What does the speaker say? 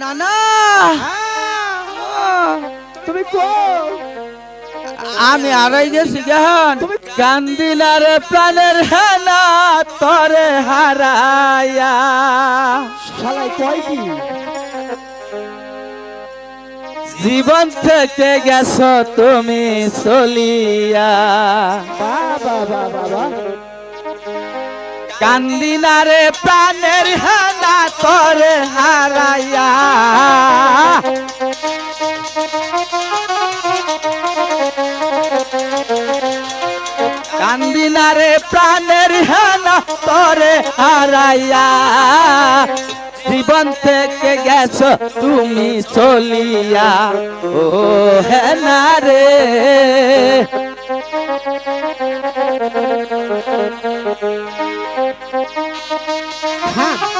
না না তুমি কো? আমি আড়াই গেছি গেহন কান্দিনার প্রাণের হেনা তরে হারাইয়া। শালাই কয় কি? জীবন থেকে গেছো তুমি চলিয়া। কান্দিনারে প্রাণের হেনা কান্দিনারে প্রাণের হেনা তরে হারাইয়া। জীবন থেকে গেছ তুমি চলিয়া। ও হেনা রে। হ্যাঁ।